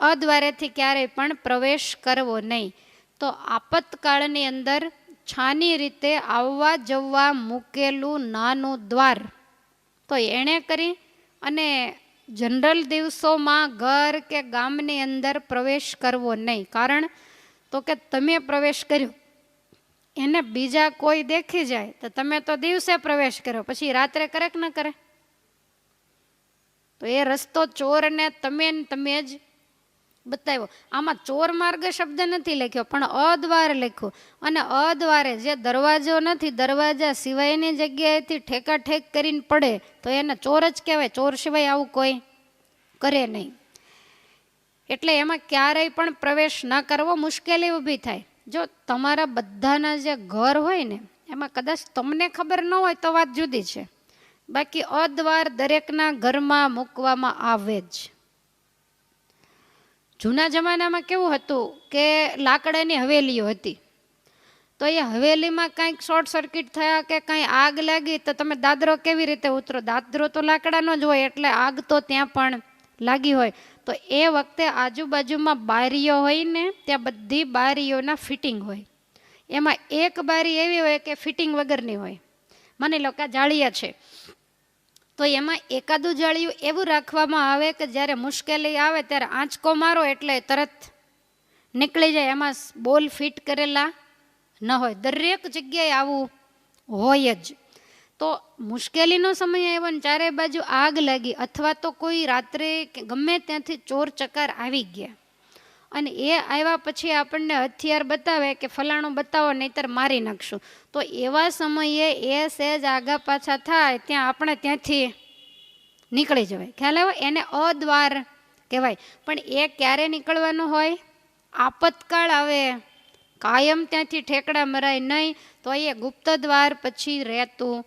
અદ્વારેથી ક્યારેય પણ પ્રવેશ કરવો નહીં. તો આપતકાળની અંદર છાની રીતે આવવા જવા મૂકેલું નાનું દ્વાર. તો એણે કરી અને જનરલ દિવસોમાં ઘર કે ગામની અંદર પ્રવેશ કરવો નહીં. કારણ તો કે તમે પ્રવેશ કર્યો. એને બીજા કોઈ દેખી જાય તો તમે તો દિવસે પ્રવેશ કર્યો, પછી રાત્રે કરે કે ન કરે? તો એ રસ્તો ચોરને તમે તમે જ બતાવ્યો. આમાં ચોર માર્ગ શબ્દ નથી લખ્યો, પણ અદ્વાર લખ્યો. અને અદ્વારે જે દરવાજો નથી, દરવાજા સિવાયની જગ્યાએથી ઠેકા ઠેક કરીને પડે, તો એને ચોર જ કહેવાય. ચોર સિવાય આવું કોઈ કરે નહીં. એટલે એમાં ક્યારેય પણ પ્રવેશ ન કરવો મુશ્કેલી ઊભી થાય. જો તમારા બધાના જે ઘર હોય ને, એમાં કદાચ તમને ખબર ન હોય તો વાત જુદી છે. બાકી અદ્વાર દરેકના ઘરમાં મૂકવામાં આવે જ. જૂના જમાનામાં કેવું હતું કે લાકડાની હવેલીઓ હતી. તો એ હવેલીમાં કાંઈક શોર્ટ સર્કિટ થયા કે કાંઈ આગ લાગી તો તમે દાદરો કેવી રીતે ઉતરો? દાદરો તો લાકડાનો જ હોય એટલે આગ તો ત્યાં પણ લાગી હોય. તો એ વખતે આજુબાજુમાં બારીઓ હોય ને ત્યાં બધી બારીઓના ફિટિંગ હોય. એમાં એક બારી એવી હોય કે ફિટિંગ વગરની હોય. માની લો કે જાળિયા છે. તો એમાં એકાદું જળિયું એવું રાખવામાં આવે કે જ્યારે મુશ્કેલી આવે ત્યારે આંચકો મારો એટલે તરત નીકળી જાય. એમાં બોલ ફિટ કરેલા ન હોય. દરેક જગ્યાએ આવું હોય જ. તો મુશ્કેલીનો સમય આવ્યો ને ચારે બાજુ આગ લાગી. અથવા તો કોઈ રાત્રે ગમે ત્યાંથી ચોર ચકાર આવી ગયા. અને એ આવ્યા પછી આપણને હથિયાર બતાવે કે ફલાણું બતાવો, નહીતર મારી નાખશું. તો એવા સમયે એ સહેજ આગા પાછા થાય, ત્યાં આપણે ત્યાંથી નીકળી જવાય. ખ્યાલ આવ્યો? એને અદ્વાર કહેવાય. પણ એ ક્યારે નીકળવાનું હોય? આપતકાળ આવે. કાયમ ત્યાંથી ઠેકડા મરાય નહીં, તો એ ગુપ્ત દ્વાર પછી રહેતું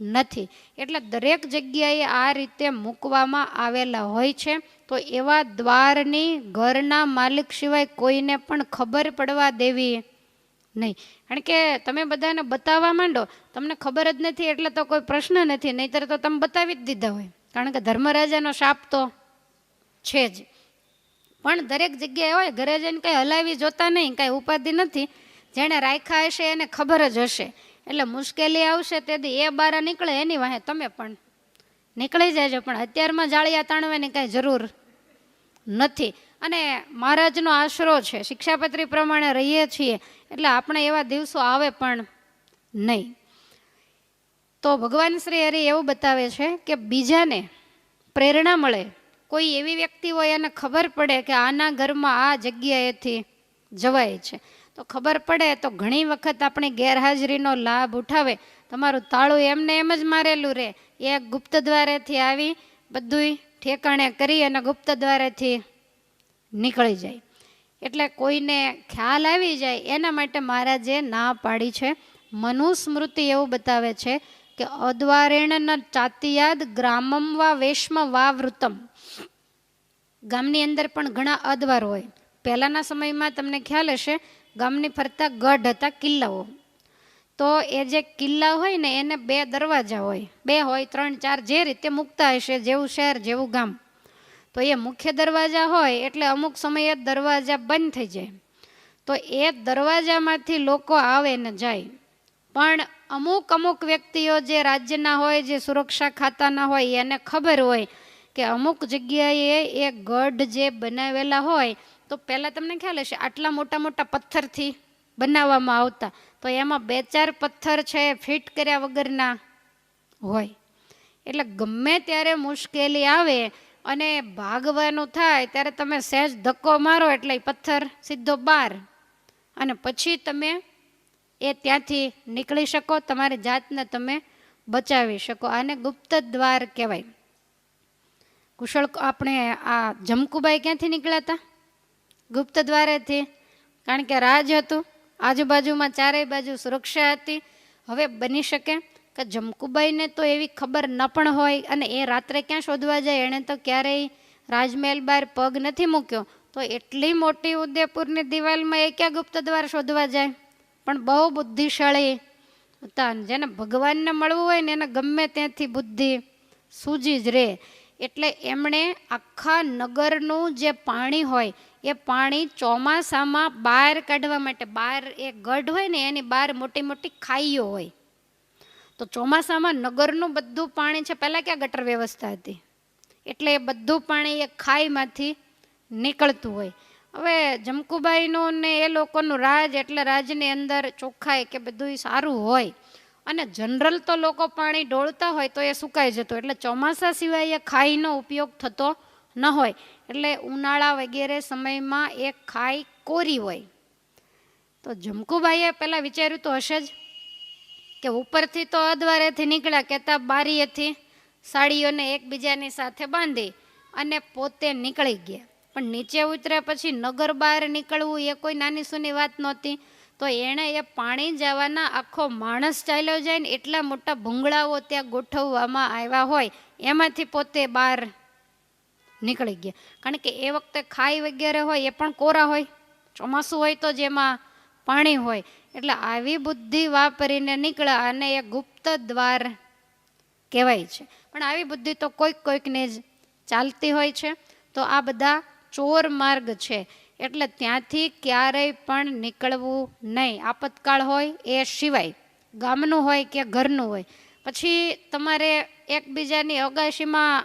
નથી. એટલે દરેક જગ્યાએ આ રીતે મૂકવામાં આવેલા હોય છે, તો એવા દ્વારની ઘરના માલિક સિવાય કોઈને પણ ખબર પડવા દેવી નહીં. કારણ કે તમે બધાને બતાવવા માંડો, તમને ખબર જ નથી, એટલે તો કોઈ પ્રશ્ન નથી, નહીતર તો તમે બતાવી જ દીધા હોય. કારણ કે ધર્મરાજાનો શાપ તો છે જ. પણ દરેક જગ્યાએ હોય, ઘરે જઈને કંઈ હલાવી જોતા નહીં, કાંઈ ઉપાધિ નથી. જેણે રાખ્યા હશે એને ખબર જ હશે. એટલે મુશ્કેલી આવશે તેથી એ બાર નીકળે એની વાહે તમે પણ. નીકળી જાય પણ અત્યારમાં જાળિયા તાણવાની કાંઈ જરૂર નથી. અને મહારાજનો આશરો છે, શિક્ષાપત્રી પ્રમાણે રહીએ છીએ, એટલે આપણે એવા દિવસો આવે પણ નહીં. તો ભગવાન શ્રી હરિ એવું બતાવે છે કે બીજાને પ્રેરણા મળે. કોઈ એવી વ્યક્તિ હોય એને ખબર પડે કે આના ઘરમાં આ જગ્યાએથી જવાય છે. તો ખબર પડે તો ઘણી વખત આપણી ગેરહાજરીનો લાભ ઉઠાવે. તમારું તાળું એમને એમ જ મારેલું રહે એ ગુપ્ત દ્વારેથી આવી, બધુંય ઠેકાણે કરી અને ગુપ્ત દ્વારેથી નીકળી જાય. એટલે કોઈને ખ્યાલ આવી જાય એના માટે મહારાજે ના પાડી છે, મનુસ્મૃતિ એવું બતાવે છે કે અદ્વારેણ ચાતિયાદ ગ્રામમ વા વેશ્મ વા વૃતમ. ગામની અંદર પણ ઘણા અદ્વાર હોય. પહેલાંના સમયમાં તમને ખ્યાલ હશે ગામની ફરતા ગઢ હતા કિલ્લાઓ. તો એ જે કિલ્લા હોય ને, એને બે દરવાજા હોય. બે હોય, ત્રણ, ચાર જે રીતે મૂકતા હશે, જેવું શહેર, જેવું ગામ. તો એ મુખ્ય દરવાજા હોય એટલે અમુક સમયે દરવાજા બંધ થઈ જાય. તો એ દરવાજામાંથી લોકો આવે ને જાય. પણ અમુક અમુક વ્યક્તિઓ જે રાજ્યના હોય, જે સુરક્ષા ખાતાના હોય, એને ખબર હોય કે અમુક જગ્યાએ એ ગઢ જે બનાવેલા હોય તો પહેલાં તમને ખ્યાલ હશે, આટલા મોટા મોટા પથ્થરથી બનાવવામાં આવતા. તો એમાં બે ચાર પથ્થર છે, ફિટ કર્યા વગરના હોય. એટલે ગમે ત્યારે મુશ્કેલી આવે અને ભાગવાનું થાય, ત્યારે તમે સહેજ ધક્કો મારો એટલે પથ્થર સીધો બહાર અને પછી તમે એ ત્યાંથી નીકળી શકો, તમારી જાતને તમે બચાવી શકો. આને ગુપ્ત દ્વાર કહેવાય. કુશળ આપણે આ જમકુબાઈ ક્યાંથી નીકળ્યા હતા? ગુપ્ત દ્વારેથી, કારણ કે રાજ હતું. આજુબાજુમાં ચારેય બાજુ સુરક્ષા હતી. હવે બની શકે કે જમકુબાઈને તો એવી ખબર ન પણ હોય અને એ રાત્રે ક્યાં શોધવા જાય? એણે તો ક્યારેય રાજમહેલ બહાર પગ નથી મૂક્યો. તો એટલી મોટી ઉદયપુરની દિવાલમાં એ ક્યાં ગુપ્ત દ્વાર શોધવા જાય? પણ બહુ બુદ્ધિશાળી હતા. જેને ભગવાનને મળવું હોય ને એને ગમે ત્યાંથી બુદ્ધિ સૂજી જ રહે એટલે એમણે આખા નગરનું જે પાણી હોય, એ પાણી ચોમાસામાં બહાર કાઢવા માટે, બહાર એ ગઢ હોય ને, એની બહાર મોટી મોટી ખાઈઓ હોય. તો ચોમાસામાં નગરનું બધું પાણી છે, પહેલાં ક્યાં ગટર વ્યવસ્થા હતી? એટલે એ બધું પાણી એ ખાઈમાંથી નીકળતું હોય. હવે જમકુબાઈનું ને એ લોકોનું રાજ, એટલે રાજની અંદર ચોખ્ખાઈ કે બધું સારું હોય. અને જનરલ તો લોકો પાણી ઢોળતા હોય તો એ સુકાઈ જતું. એટલે ચોમાસા સિવાય એ ખાઈનો ઉપયોગ થતો ન હોય. એટલે ઉનાળા વગેરે સમયમાં એ ખાઈ કોરી હોય. તો જમકુભાઈએ પહેલાં વિચાર્યું તો હશે જ કે ઉપરથી તો અદ્વારેથી નીકળ્યા કહેતા બારીએથી સાડીઓને એકબીજાની સાથે બાંધી અને પોતે નીકળી ગયા. પણ નીચે ઉતર્યા પછી નગર બહાર નીકળવું એ કોઈ નાની સૂની વાત નહોતી. તો એણે એ પાણી જવાના આખો માણસ ચાલ્યો જાય ને એટલા મોટા ભૂંગળાઓ ત્યાં ગોઠવવામાં આવ્યા હોય, એમાંથી પોતે બહાર નીકળી ગયા. કારણ કે એ વખતે ખાઈ વગેરે હોય, એ પણ કોરા હોય, ચોમાસું હોય તો જેમાં પાણી હોય. એટલે આવી બુદ્ધિ વાપરીને નીકળ્યા અને એ ગુપ્ત દ્વાર કહેવાય છે. પણ આવી બુદ્ધિ તો કોઈક કોઈકને જ ચાલતી હોય છે. તો આ બધા ચોર માર્ગ છે. એટલે ત્યાંથી ક્યારેય પણ નીકળવું નહીં. આપતકાળ હોય એ સિવાય. ગામનું હોય કે ઘરનું હોય. પછી તમારે એકબીજાની અગાશીમાં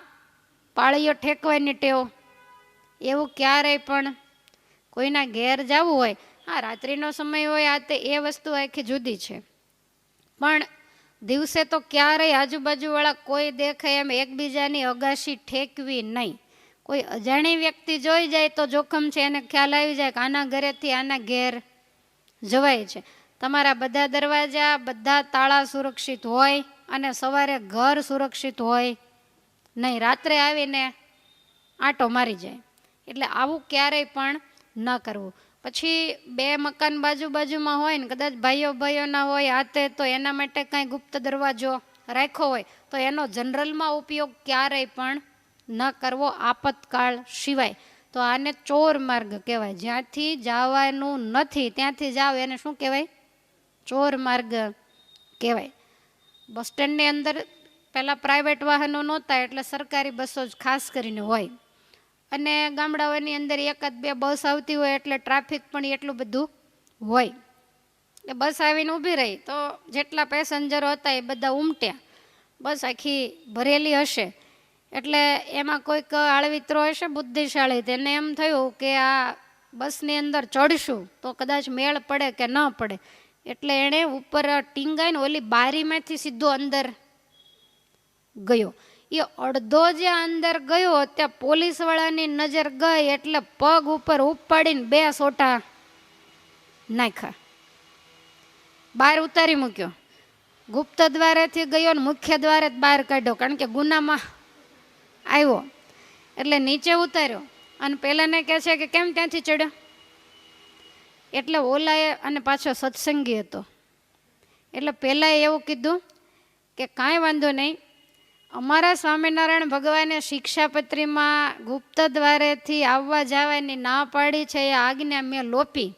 પાળીઓ ઠેકવાની ટેવ. એવું ક્યારેય પણ કોઈના ઘેર જવું હોય. હા, રાત્રિનો સમય હોય, આ તે એ વસ્તુ આખી જુદી છે. પણ દિવસે તો ક્યારેય આજુબાજુવાળા કોઈ દેખાય એમ એકબીજાની અગાશી ઠેકવી નહીં. કોઈ અજાણી વ્યક્તિ જોઈ જાય તો જોખમ છે, એને ખ્યાલ આવી જાય કે આના ઘરેથી આના ઘેર જવાય છે. તમારા બધા દરવાજા, બધા તાળા સુરક્ષિત હોય અને સવારે ઘર સુરક્ષિત હોય નહીં, રાત્રે આવીને આંટો મારી જાય. એટલે આવું ક્યારેય પણ ન કરવું. પછી બે મકાન બાજુ બાજુમાં હોય ને, કદાચ ભાઈઓ ભાઈઓના હોય, હાથે તો એના માટે કાંઈ ગુપ્ત દરવાજો રાખ્યો હોય, તો એનો જનરલમાં ઉપયોગ ક્યારેય પણ ન કરવો આપતકાળ સિવાય. તો આને ચોર માર્ગ કહેવાય. જ્યાંથી જવાનું નથી, ત્યાંથી જાઓ એને શું કહેવાય? ચોર માર્ગ કહેવાય. બસ સ્ટેન્ડની અંદર પહેલાં પ્રાઇવેટ વાહનો નહોતા, એટલે સરકારી બસો જ ખાસ કરીને હોય. અને ગામડાઓની અંદર એકાદ બે બસ આવતી હોય, એટલે ટ્રાફિક પણ એટલું બધું હોય. એ બસ આવીને ઊભી રહી, તો જેટલા પેસેન્જરો હતા એ બધા ઉમટ્યા. બસ આખી ભરેલી હશે. એટલે એમાં કોઈક આળવિત્રો હશે બુદ્ધિશાળી. તેને એમ થયું કે આ બસની અંદર ચડશું તો કદાચ મેળ પડે કે ન પડે. એટલે એણે ઉપર ટીંગાઈને ઓલી બારીમાંથી સીધો અંદર ગયો. એ અડધો જે અંદર ગયો ત્યાં પોલીસવાળાની નજર ગઈ એટલે પગ ઉપર ઉપાડીને બે સોટા નાખ્યા. બહાર ઉતારી મૂક્યો. ગુપ્ત દ્વારેથી ગયો ને મુખ્ય દ્વારે જ બહાર કાઢ્યો. કારણ કે ગુનામાં આવ્યો. એટલે નીચે ઉતાર્યો અને પેલાને કહે છે કે કેમ ત્યાંથી ચડ્યો? એટલે ઓલાએ અને પાછો સત્સંગી હતો. એટલે પહેલાંએ એવું કીધું કે કાંઈ વાંધો નહીં, અમારા સ્વામિનારાયણ ભગવાને શિક્ષાપત્રીમાં ગુપ્ત દ્વારેથી આવવા જવાની ના પાડી છે, એ આજ્ઞા મેં લોપી.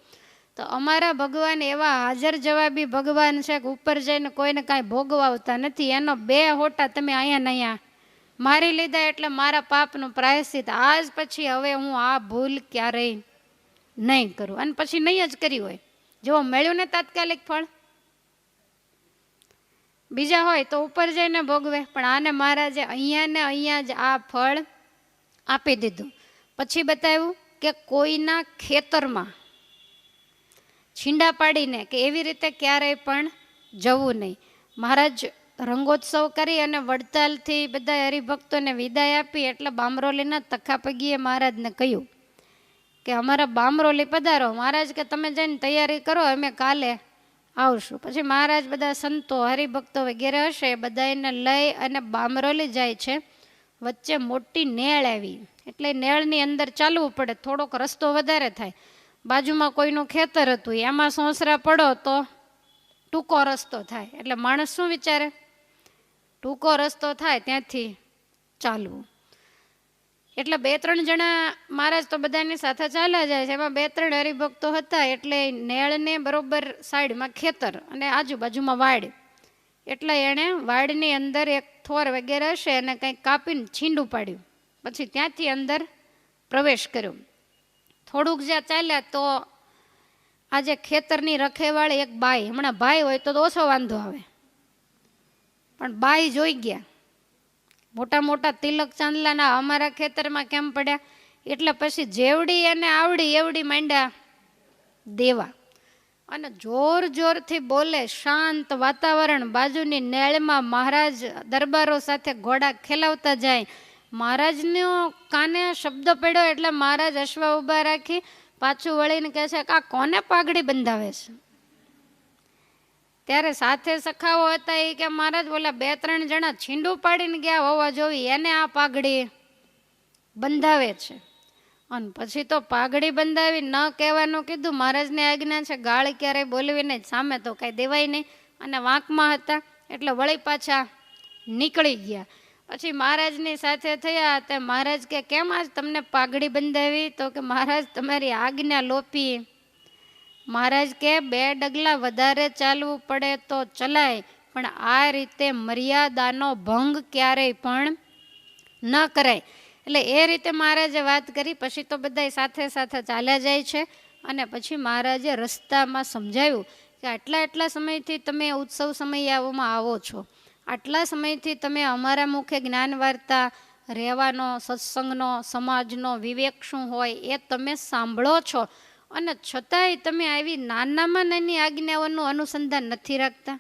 તો અમારા ભગવાન એવા હાજર જવાબી ભગવાન છે કે ઉપર જઈને કોઈને કાંઈ ભોગવાવતા નથી. એનો બે હોટા તમે અહીંયા ને અહીંયા મારી લીધા એટલે મારા પાપનું પ્રાયશ્ચિત. આજ પછી હવે હું આ ભૂલ ક્યારેય નહીં કરું. અને પછી નહીં જ કરી હોય. જો મળ્યું ને તાત્કાલિક ફળ? બીજા હોય તો ઉપર જઈને ભોગવે. પણ આને મહારાજે અહીંયા ને અહીંયા જ આ ફળ આપી દીધું. પછી બતાવ્યું કે કોઈના ખેતરમાં છીંડા પાડીને કે એવી રીતે ક્યારેય પણ જવું નહીં. મહારાજ રંગોત્સવ કરી અને વડતાલથી બધા હરિભક્તોને વિદાય આપી એટલે બામરોલીના તખાપગીએ મહારાજને કહ્યું કે, અમારા બામરોલી પધારો. મહારાજ કે, તમે જઈને તૈયારી કરો, અમે કાલે આવશું. પછી મહારાજ બધા સંતો, હરિભક્તો વગેરે હશે બધા એને લઈ અને બામરોલી જાય છે. વચ્ચે મોટી નેળ આવી. એટલે નેળની અંદર ચાલવું પડે. થોડોક રસ્તો વધારે થાય. બાજુમાં કોઈનું ખેતર હતું. એમાં સોંસરા પડો તો ટૂંકો રસ્તો થાય. એટલે માણસ શું વિચારે? ટૂંકો રસ્તો થાય ત્યાંથી ચાલવું. એટલે બે ત્રણ જણા મહારાજ તો બધાની સાથે ચાલ્યા જાય છે. એમાં બે ત્રણ હરિભક્તો હતા એટલે નેળને બરોબર સાઈડમાં ખેતર અને આજુબાજુમાં વાડ. એટલે એણે વાડની અંદર એક થોર વગેરે હશે એને કંઈક કાપીને છીંડું પાડ્યું. પછી ત્યાંથી અંદર પ્રવેશ કર્યો. થોડુંક જ્યાં ચાલ્યા તો આજે ખેતરની રખેવાળી એક બાઈ. હમણાં ભાઈ હોય તો ઓછો વાંધો આવે. પણ બાઈ જોઈ ગયા. મોટા મોટા તિલક ચાંદલાના અમારા ખેતરમાં કેમ પડ્યા? એટલે પછી જેવડી એને આવડી એવડી માંડ્યા દેવા. અને જોર જોરથી બોલે, શાંત વાતાવરણ, બાજુની નેળમાં મહારાજ દરબારો સાથે ઘોડા ખેલાવતા જાય. મહારાજનો કાને શબ્દ પડ્યો એટલે મહારાજ અશ્વ ઊભા રાખી પાછું વળીને કહે છે, કે આ કોને પાઘડી બંધાવે છે? ત્યારે સાથે સખાઓ હતા એ કે મહારાજ બોલા બે ત્રણ જણા છીંડું પાડીને ગયા હોવા જોવી, એને આ પાઘડી બંધાવે છે. અને પછી તો પાઘડી બંધાવી ન કહેવાનું કીધું, મહારાજની આજ્ઞા છે, ગાળ ક્યારેય બોલવી નહીં સામે તો કાંઈ દેવાય નહીં. અને વાંકમાં હતા, એટલે વળી પાછા નીકળી ગયા. પછી મહારાજની સાથે થયા તે મહારાજ કે, કેમ આજ તમને પાઘડી બંધાવી? તો કે, મહારાજ, તમારી આજ્ઞા લોપી. મહારાજ કે, બે ડગલા વધારે ચાલવું પડે તો ચલાય, પણ આ રીતે મર્યાદાનો ભંગ ક્યારેય પણ ન કરાય. એટલે એ રીતે મહારાજે વાત કરી, પછી તો બધા સાથે સાથે ચાલ્યા જાય છે. અને પછી મહારાજે રસ્તામાં સમજાવ્યું કે, આટલા આટલા સમયથી તમે ઉત્સવ સમયાઓમાં આવો છો. આટલા સમયથી તમે અમારા મુખે જ્ઞાન વાર્તા, રહેવાનો, સત્સંગનો, સમાજનો વિવેક શું હોય એ તમે સાંભળો છો? અને છતાંય તમે આવી નાનામાં નાની આજ્ઞાઓનું અનુસંધાન નથી રાખતા.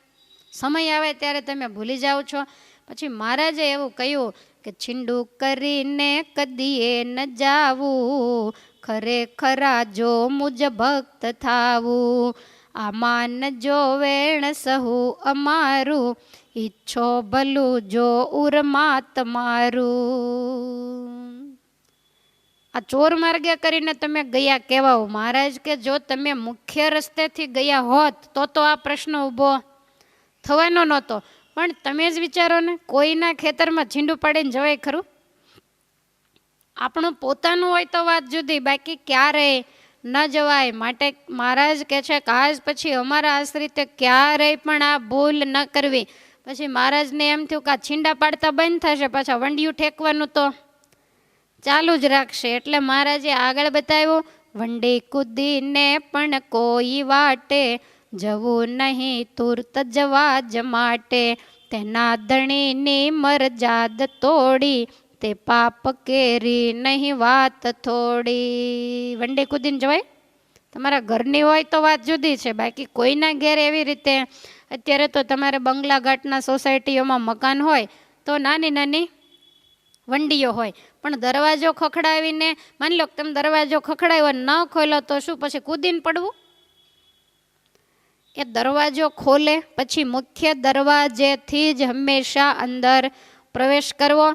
સમય આવે ત્યારે તમે ભૂલી જાઓ છો. પછી મહારાજે એવું કહ્યું કે, છીંડું કરીને કદીએ ન જાવું, ખરેખરા જો મુજ ભક્ત થાવું. આમાન જો વેણ સહુ અમારું, ઈચ્છો ભલું જો ઉરમાત તમારું આ ચોર માર્ગે કરીને તમે ગયા કહેવાઓ. મહારાજ કે જો તમે મુખ્ય રસ્તેથી ગયા હોત તો તો આ પ્રશ્ન ઊભો થવાનો નહોતો. પણ તમે જ વિચારો ને, કોઈના ખેતરમાં છીંડું પાડીને જવાય ખરું? આપણું પોતાનું હોય તો વાત જુદી, બાકી ક્યારેય ન જવાય? માટે મહારાજ કહે છે કે આજ પછી અમારા આશ્રિતે ક્યારેય પણ આ ભૂલ ન કરવી. પછી મહારાજને એમ થયું કે આ છીંડા પાડતા બંધ થશે, પાછા વંડિયું ઠેકવાનું તો. ચાલુ જ રાખશે. એટલે મહારાજે આગળ બતાવ્યો, વંડી કૂદીને પણ કોઈ વાટે, જવું નહીં તુરત જવા જ માટે. તેના ધણીની મરજાદ તોડી, તે પાપ કેરી નહીં વાત થોડી. વંડી કૂદીને જવાય તમારા ઘરની હોય તો વાત જુદી છે, બાકી કોઈના ઘેર એવી રીતે. અત્યારે તો તમારે બંગલા ઘાટના સોસાયટીઓમાં મકાન હોય, તો નાની નાની વંડીઓ હોય. પણ દરવાજો ખખડાવીને, માની લો તમે દરવાજો ખખડાવ્યો ન ખોલ્યો તો શું પછી કૂદીને પડવું? એ દરવાજો ખોલે, પછી મુખ્ય દરવાજેથી જ હંમેશા અંદર પ્રવેશ કરવો.